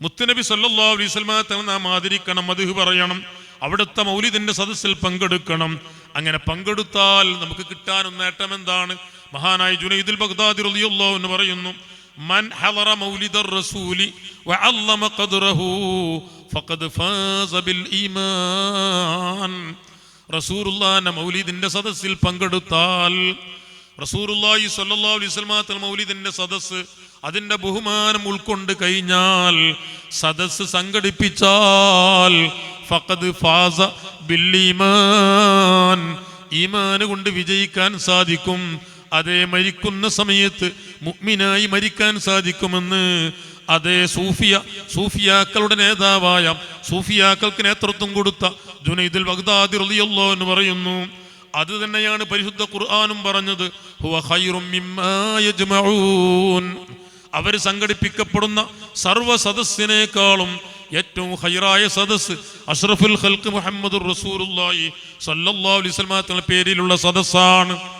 മുത്തുനബി സല്ലാ അലൈസ്മ തങ്ങൾ നാം ആദരിക്കണം മധു പറയണം അവിടുത്തെ മൗലിദിന്റെ സദസ്സിൽ പങ്കെടുക്കണം. അങ്ങനെ പങ്കെടുത്താൽ നമുക്ക് കിട്ടാനും നേട്ടം എന്താണ്? മഹാനായ ജുനൈദുൽ ബഗ്ദാദി റളിയല്ലാഹു എന്ന് പറയുന്നു മൻ ഹളറ മൗലിദർ റസൂലി വഅല്ലമ ഖദ്റഹു ഫഖദ് ഫാസ ബിൽ ഈമാൻ. റസൂലുള്ളാഹിന്റെ മൗലിദിന്റെ സദസ്സിൽ പങ്കെടുത്താൽ റസൂലുള്ളാഹി സ്വല്ലല്ലാഹു അലൈഹി തങ്ങൾ മൗലിദിന്റെ സദസ്സ് അതിന്റെ ബഹുമാനം ഉൾക്കൊണ്ട് കഴിഞ്ഞാൽ സദസ് സംഘടിപ്പിച്ചാൽ ഫഖദ് ഫാസ ഈമാന് കൊണ്ട് വിജയിക്കാൻ സാധിക്കും. അതേ മരിക്കുന്ന സമയത്ത് മുഗ്മിനായി മരിക്കാൻ സാധിക്കുമെന്ന് അതേ സൂഫിയ സൂഫിയാക്കളുടെ നേതാവായ സൂഫിയാക്കൾക്ക് നേതൃത്വം കൊടുത്ത ജുനൈദുൽ ബഗ്ദാദി റളിയല്ലാഹു എന്ന് പറയുന്നു അത് തന്നെയാണ് പരിശുദ്ധ ഖുർആാനും പറഞ്ഞത് ഹുവ ഖൈറും മിമ്മാ യജ്മഊൻ. അവർ സംഘടിപ്പിക്കപ്പെടുന്ന സർവ സദസ്സിനേക്കാളും ഏറ്റവും ഹൈറായ സദസ് അഷ്റഫുൽ ഹൽക്ക് മുഹമ്മദ് റസൂലുള്ളാഹി സല്ലാ അലൈഹി വസല്ലം പേരിലുള്ള സദസ്സാണ്.